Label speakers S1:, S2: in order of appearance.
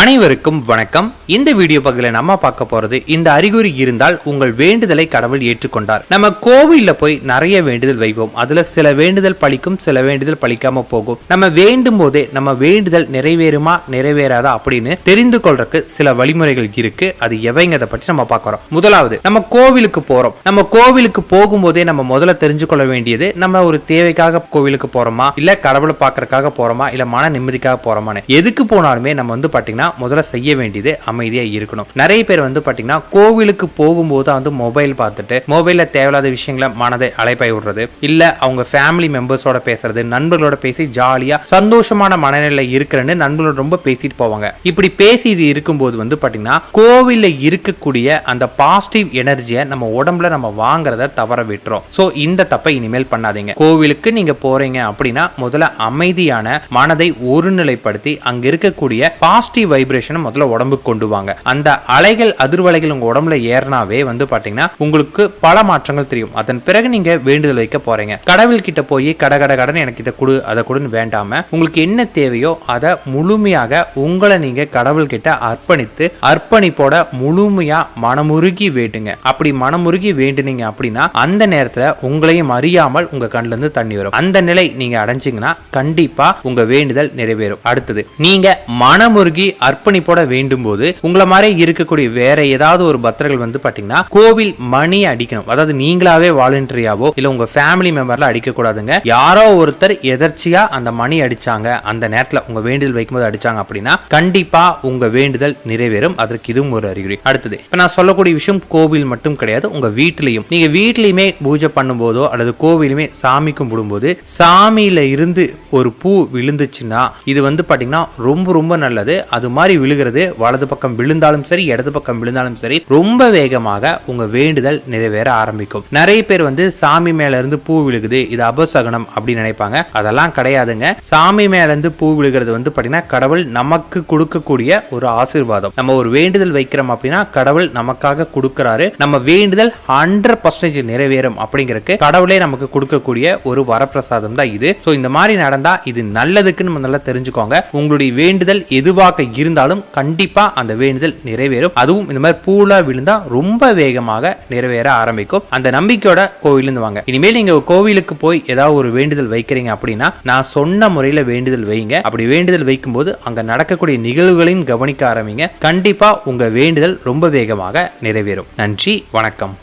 S1: அனைவருக்கும் வணக்கம். இந்த வீடியோ பகுதியில் நம்ம பார்க்க போறது இந்த அறிகுறி இருந்தால் உங்கள் வேண்டுதலை கடவுள் ஏற்றுக்கொண்டார். நம்ம கோவில்ல போய் நிறைய வேண்டுதல் வைப்போம். அதுல சில வேண்டுதல் பழிக்கும் சில வேண்டுதல் பழிக்காம போகும். நம்ம வேண்டும் போதே நம்ம வேண்டுதல் நிறைவேறுமா நிறைவேறாதா அப்படின்னு தெரிந்து கொள்றதுக்கு சில வழிமுறைகள் இருக்கு. அது எவைங்கிறத பற்றி நம்ம பார்க்கறோம் முதலாவது நம்ம கோவிலுக்கு போறோம். நம்ம கோவிலுக்கு போகும்போதே நம்ம முதல்ல தெரிஞ்சு கொள்ள வேண்டியது நம்ம ஒரு தேவைக்காக கோவிலுக்கு போறோமா? இல்ல கடவுளை பார்க்கறதுக்காக போறோமா? இல்ல மன நிம்மதிக்காக போறோமான்னு? எதுக்கு போனாலுமே நம்ம வந்து பாத்தீங்கன்னா முதல்ல செய்ய வேண்டியது அமைதியா இருக்கணும். நிறைய பேர் வந்து பாத்தீங்கன்னா கோவிலுக்கு போகும்போது தான் வந்து மொபைல் பார்த்துட்டு மொபைலில் தேவையில்லாத விஷயங்களை மனதை அலைப்பாய் விடுறது. இல்ல அவங்க ஃபேமிலி மெம்பர்ஸோட பேசுறது நண்பர்களோட பேசி ஜாலியா சந்தோஷமான மனநிலை இருக்கிறேன்னு நண்பர்களோட ரொம்ப பேசிட்டு போவாங்க. இப்படி பேசிட்டு இருக்கும்போது வந்து பாத்தீங்கன்னா கோவில்ல இருக்கக்கூடிய அந்த பாசிட்டிவ் எனர்ஜியை நம்ம உடம்புல நம்ம வாங்குறத தவற விட்டுறோம் சோ இந்த தப்பை இனிமேல் பண்ணாதீங்க. கோவிலுக்கு நீங்க போறீங்க அப்படின்னா முதல்ல அமைதியான மனதை ஒருநிலைப்படுத்தி அங்க இருக்கக்கூடிய பாசிட்டிவ் வைப்ரேஷனை முதல்ல உடம்புக்கு கொண்டு வாங்க. அந்த அலைகள் அதிர்வலைகள் உங்க உடம்புல ஏறினாவே வந்து பாத்தீங்கன்னா உங்களுக்கு பல மாற்றங்கள் தெரியும். அதன் பிறகு நீங்க வேண்டுதல் வைக்க போறீங்க. கடவுள் கிட்ட போய் கட கட கடன் எனக்கு இதை கொடு அதை கொடுன்னு வேண்டாம உங்களுக்கு என்ன தேவையோ அதை முழுமையாக உங்களை நீங்க கடவுள் கிட்ட அர்ப்பணித்து அர்ப்பணிப்போட முழுமையா மனமுருகி வேண்டுங்க. அப்படி மனமுருகி வேண்டுனீங்க அப்படின்னா அந்த நேரத்துல உங்களையும் அறியாமல் உங்க கண்ல இருந்து தண்ணி வரும். அந்த நிலை நீங்க அடைஞ்சீங்கன்னா கண்டிப்பா உங்க வேண்டுதல் நிறைவேறும். அடுத்தது நீங்க மனமுருகி அர்ப்பணிப்போட வேண்டும் போது உங்களை மாதிரி இருக்கக்கூடிய வேற ஏதாவது ஒரு பக்தர்கள் வந்து பாத்தீங்கன்னா கோவில் மணி அடிக்கணும். அதாவது நீங்களாவே வாலண்டரியாவோ இல்ல உங்க ஃபேமிலி மெம்பர்ல அடிக்க கூடாதுங்க யாரோ ஒருத்தர் எதர்ச்சியா அந்த மணி அடிச்சாங்க அந்த நேரத்துல உங்க வேண்டுதல் வைக்கும்போது அடிச்சாங்க அப்படின்னா கண்டிப்பா உங்க வேண்டுதல் நிறைவேறும். அதற்கு இதுவும் ஒரு அறிகுறி. அடுத்தது இப்ப நான் சொல்லக்கூடிய விஷயம் கோவில் மட்டும் கிடையாது உங்க வீட்டிலையும். நீங்க வீட்லயுமே பூஜை பண்ணும்போதோ அல்லது கோவிலுமே சாமி கும்பிடும்போது சாமியில இருந்து ஒரு பூ விழுந்துச்சுன்னா இது வந்து பாத்தீங்கன்னா ரொம்ப ரொம்ப நல்லது. அது மாதிரி விழுகிறது வலது பக்கம் விழுந்தாலும் சரி இடது பக்கம் விழுந்தாலும் சரி ரொம்ப வேகமாக உங்க வேண்டுதல் நிறைவேற ஆரம்பிக்கும். நிறைய பேர் வந்து சாமி மேல இருந்து பூ விழுகுது இது அபசகனம் அப்படின்னு நினைப்பாங்க. அதெல்லாம் கிடையாதுங்க. சாமி மேல இருந்து பூ விழுகிறது வந்து பாத்தீங்கன்னா கடவுள் நமக்கு கொடுக்கக்கூடிய ஒரு ஆசீர்வாதம். நம்ம ஒரு வேண்டுதல் வைக்கிறோம் அப்படின்னா கடவுள் நமக்காக கொடுக்கிறாரு. நம்ம வேண்டுதல் ஹண்ட்ரட் பர்சன்டேஜ் நிறைவேறும் அப்படிங்கறதுக்கு கடவுளே நமக்கு கொடுக்கக்கூடிய ஒரு வரப்பிரசாதம் தான் இது. சோ இந்த மாதிரி நடந்தா இது நல்லதுக்குன்னு நம்ம நல்லா தெரிஞ்சுக்கோங்க. உங்களுடைய வேண்டுதல் எதுவாக இருந்தாலும் கண்டிப்பா அந்த வேண்டுதல் நிறைவேறும். அதுவும் இந்த மாதிரி பூலா விழுந்தா ரொம்ப வேகமாக நிறைவேற ஆரம்பிக்கும். அந்த நம்பிக்கையோட கோவிலிருந்து வாங்க இனிமேல் நீங்க கோவிலுக்கு போய் ஏதாவது ஒரு வேண்டுதல் வைக்கிறீங்க அப்படின்னா நான் சொன்ன முறையில வேண்டுதல் வைங்க. அப்படி வேண்டுதல் வைக்கும்போது அங்க நடக்கக்கூடிய நிகழ்வுகளையும் கவனிக்க ஆரம்பிங்க. கண்டிப்பா உங்க வேண்டுதல் ரொம்ப வேகமாக நிறைவேறும். நன்றி வணக்கம்.